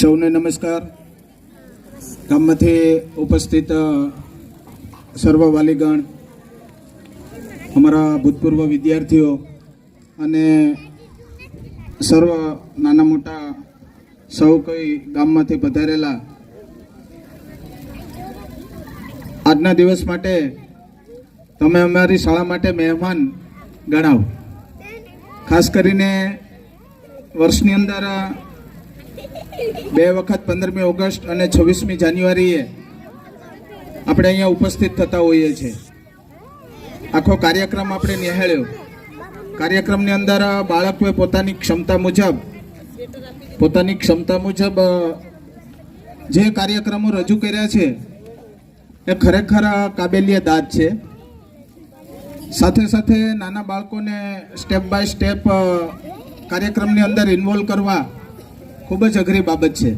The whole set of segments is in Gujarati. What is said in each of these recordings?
સૌને નમસ્કાર. ગામમાંથી ઉપસ્થિત સર્વ વાલીગણ, અમારા ભૂતપૂર્વ વિદ્યાર્થીઓ અને સર્વ નાના મોટા સૌ કોઈ ગામમાંથી પધારેલા. આજના દિવસ માટે તમે અમારી શાળા માટે મહેમાન ગણાવો. ખાસ કરીને વર્ષની અંદર બે વખત પંદરમી ઓગસ્ટ અને છવ્વીસમી જાન્યુઆરીએ આપણે અહીંયા ઉપસ્થિત થતા હોઈએ છીએ. આખો કાર્યક્રમ આપણે નિહાળ્યો. કાર્યક્રમની અંદર બાળકોએ પોતાની ક્ષમતા મુજબ, પોતાની ક્ષમતા મુજબ જે કાર્યક્રમો રજૂ કર્યા છે, એ ખરેખર કાબેલિયત દાદ છે. સાથે સાથે નાના બાળકોને સ્ટેપ બાય સ્ટેપ કાર્યક્રમની અંદર ઇન્વોલ્વ કરવા ખૂબ જ અઘરી બાબત છે.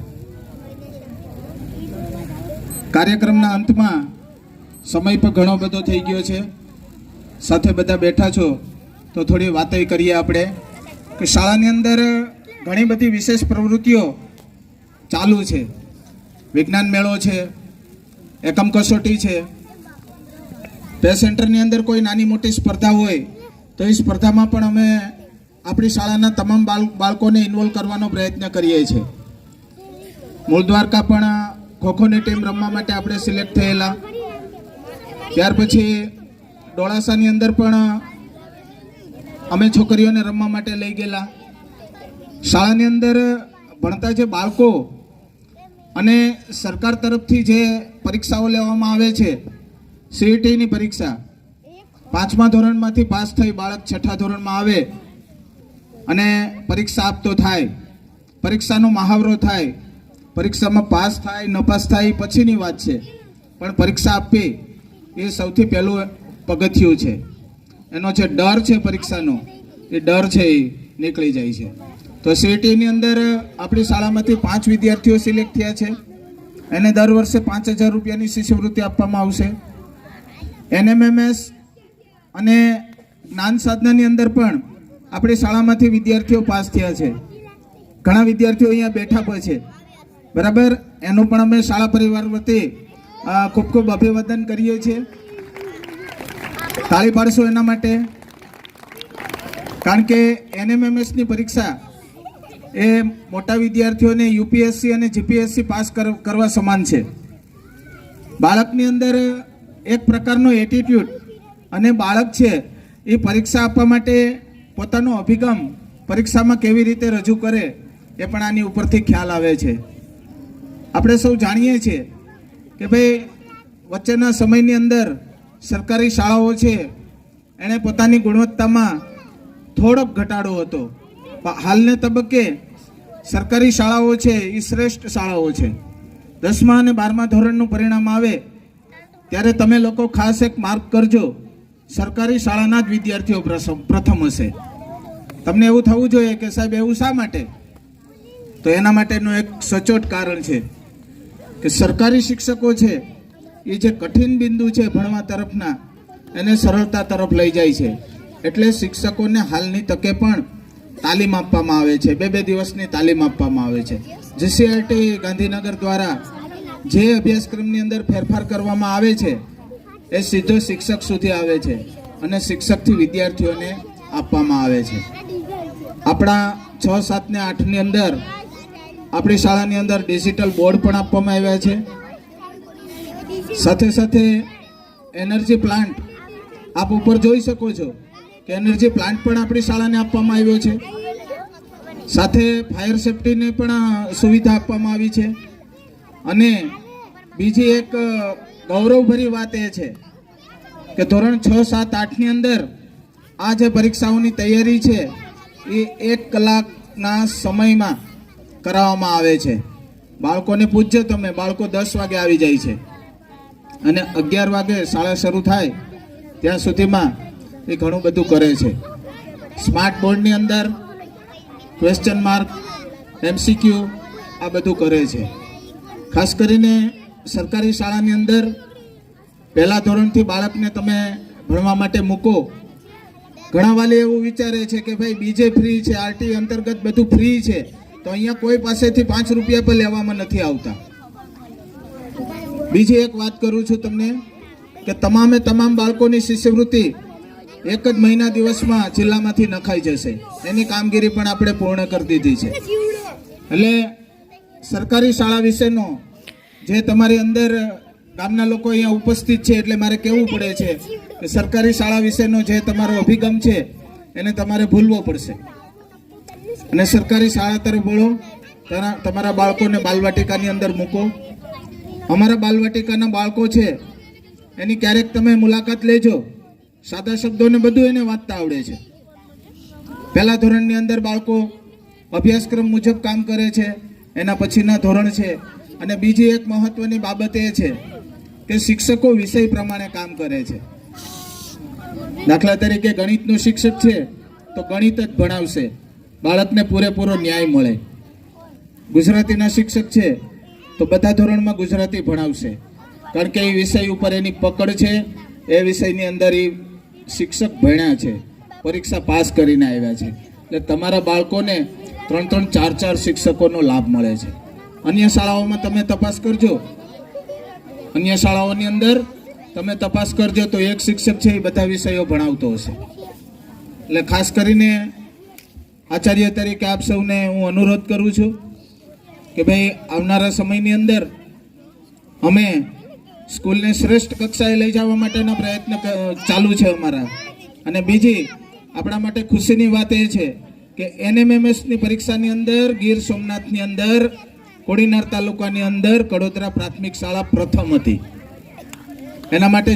કાર્યક્રમના અંતમાં સમય પણ ઘણો બધો થઈ ગયો છે. સાથે બધા બેઠા છો તો થોડી વાતો કરીએ આપણે કે શાળાની અંદર ઘણી બધી વિશેષ પ્રવૃત્તિઓ ચાલુ છે. વિજ્ઞાન મેળો છે, એકમ કસોટી છે. પે સેન્ટરની અંદર કોઈ નાની મોટી સ્પર્ધા હોય તો એ સ્પર્ધામાં પણ અમે આપણી શાળાના તમામ બાળ બાળકોને ઇન્વોલ્વ કરવાનો પ્રયત્ન કરીએ છીએ મૂળ દ્વારકા પણ ખોખોની ટીમ રમવા માટે આપણે સિલેક્ટ થયેલા. ત્યાર પછી ડોળાસાની અંદર પણ અમે છોકરીઓને રમવા માટે લઈ ગયેલા. શાળાની અંદર ભણતા જે બાળકો અને સરકાર તરફથી જે પરીક્ષાઓ લેવામાં આવે છે સીઈટીની પરીક્ષા, પાંચમા ધોરણમાંથી પાસ થઈ બાળક છઠ્ઠા ધોરણમાં આવે અને પરીક્ષા આપતો થાય, પરીક્ષાનો મહાવરો થાય, પરીક્ષામાં પાસ થાય ન પાસ થાય પછીની વાત છે. પણ પરીક્ષા આપવી એ સૌથી પહેલું પગથિયું છે. એનો જે ડર છે પરીક્ષાનો, એ ડર છે એ નીકળી જાય છે. તો સીઈટીની અંદર આપણી શાળામાંથી પાંચ વિદ્યાર્થીઓ સિલેક્ટ થયા છે. એને દર વર્ષે પાંચ હજાર રૂપિયાની શિષ્યવૃત્તિ આપવામાં આવશે. એનએમએમએસ અને જ્ઞાન સાધનાની અંદર પણ આપણી શાળામાંથી વિદ્યાર્થીઓ પાસ થયા છે. ઘણા વિદ્યાર્થીઓ અહીંયા બેઠા પણ છે. બરાબર? એનું પણ અમે શાળા પરિવાર વતી ખૂબ ખૂબ અભિવાદન કરીએ છીએ. તાળી પાડશો એના માટે? કારણ કે એનએમએમએસની પરીક્ષા એ મોટા વિદ્યાર્થીઓને યુપીએસસી અને જીપીએસસી પાસ કર- કરવા સમાન છે. બાળકની અંદર એક પ્રકારનો એટીટ્યૂડ અને બાળક છે એ પરીક્ષા આપવા માટે પોતાનો અભિગમ પરીક્ષામાં કેવી રીતે રજૂ કરે એ પણ આની ઉપરથી ખ્યાલ આવે છે. આપણે સૌ જાણીએ છીએ કે ભાઈ વચ્ચેના સમયની અંદર સરકારી શાળાઓ છે, એણે પોતાની ગુણવત્તામાં થોડોક ઘટાડો હતો. હાલને તબક્કે સરકારી શાળાઓ છે એ શ્રેષ્ઠ શાળાઓ છે. દસમા અને બારમા ધોરણનું પરિણામ આવે, ત્યારે તમે લોકો ખાસ એક માર્ક કરજો. સરકારી શાળાના જ વિદ્યાર્થીઓ પ્રથમ હશે. તમને એવું થવું જોઈએ કે સાહેબ, એવું શા માટે? તો એના માટેનું એક સચોટ કારણ છે કે સરકારી શિક્ષકો છે એ જે કઠિન બિંદુ છે ભણવા તરફના, એને સરળતા તરફ લઈ જાય છે. એટલે શિક્ષકોને હાલની તકે પણ તાલીમ આપવામાં આવે છે. બે બે દિવસની તાલીમ આપવામાં આવે છે. જીસીઆરટી ગાંધીનગર દ્વારા જે અભ્યાસક્રમની અંદર ફેરફાર કરવામાં આવે છે એ સીધો શિક્ષક સુધી આવે છે અને શિક્ષકથી વિદ્યાર્થીઓને આપવામાં આવે છે. આપણા છ, સાત ને આઠની અંદર આપણી શાળાની અંદર ડિજિટલ બોર્ડ પણ આપવામાં આવ્યા છે. સાથે સાથે એનર્જી પ્લાન્ટ આપ ઉપર જોઈ શકો છો કે એનર્જી પ્લાન્ટ પણ આપણી શાળાને આપવામાં આવ્યો છે. સાથે ફાયર સેફટીની પણ સુવિધા આપવામાં આવી છે. અને બીજી એક ગૌરવભરી વાત એ છે કે ધોરણ છ, સાત આઠની અંદર આ જે પરીક્ષાઓની તૈયારી છે, એ એક કલાકના સમયમાં કરાવવામાં આવે છે. બાળકોને પૂછજો તમે બાળકો દસ વાગે આવી જાય છે. અને અગિયાર વાગે શાળા શરૂ થાય, ત્યાં સુધીમાં એ ઘણું બધું કરે છે. સ્માર્ટ બોર્ડની અંદર ક્વેશ્ચન માર્ક એમસીક્યુ આ બધું કરે છે. ખાસ કરીને સરકારી શાળાની અંદર પહેલા ધોરણથી બાળકને તમે ભણવા માટે મૂકો. ઘણા વાલી એવું વિચારે છે કે ભાઈ બીજે ફ્રી છે આરટી અંતર્ગત બધું ફ્રી છે, તો અહીંયા કોઈ પાસેથી પાંચ રૂપિયા પણ લેવામાં નથી આવતા. બીજી એક વાત કરું છું તમને, કે તમામે તમામ બાળકોની શિષ્યવૃત્તિ એક જ મહિના દિવસમાં જિલ્લામાંથી નખાઈ જશે. એની કામગીરી પણ આપણે પૂર્ણ કરી દીધી છે. એટલે સરકારી શાળા વિશેનો જે તમારી અંદર ગામના લોકો અહીંયા ઉપસ્થિત છે એટલે મારે કહેવું પડે છે કે સરકારી શાળા વિશેનો જે તમારો અભિગમ છે, એને તમારે ભૂલવો પડશે. અને સરકારી શાળા તરફ વળો તમારા બાળકોને બાલવાટિકાની અંદર મૂકો. અમારા બાલવાટિકાના બાળકો છે, એની ક્યારેક તમે મુલાકાત લેજો. સાદા શબ્દોને બધું એને વાંચતા આવડે છે. પહેલા ધોરણની અંદર બાળકો અભ્યાસક્રમ મુજબ કામ કરે છે, એના પછીના ધોરણ છે. અને બીજી એક મહત્વની બાબત એ છે કે શિક્ષકો વિષય પ્રમાણે કામ કરે છે. દાખલા તરીકે ગણિતનો શિક્ષક છે તો ગણિત જ ભણાવશે. બાળકને પૂરેપૂરો ન્યાય મળે. ગુજરાતીના શિક્ષક છે તો બધા ધોરણમાં ગુજરાતી ભણાવશે. કારણ કે એ વિષય ઉપર એની પકડ છે, એ વિષયની અંદર એ શિક્ષક ભણ્યા છે. પરીક્ષા પાસ કરીને આવ્યા છે. એટલે તમારા બાળકોને ત્રણ ત્રણ ચાર ચાર શિક્ષકોનો લાભ મળે છે. અન્ય શાળાઓમાં તમે તપાસ કરજો. અન્ય શાળાઓની અંદર તમે તપાસ કરજો તો એક શિક્ષક છે એ બધા વિષયો ભણાવતો હશે. એટલે ખાસ કરીને આચાર્ય તરીકે આપ સૌને હું અનુરોધ કરું છું કે ભાઈ આવનારા સમયની અંદર અમે સ્કૂલને શ્રેષ્ઠ કક્ષાએ લઈ જવા માટેના પ્રયત્ન ચાલુ છે અમારા. અને બીજી આપણા માટે ખુશીની વાત એ છે કે એનએમએમએસની પરીક્ષાની અંદર ગીર સોમનાથની અંદર કોડીનાર તાલુકાની અંદર કડોદરા પ્રાથમિક શાળા પ્રથમ હતી. એના માટે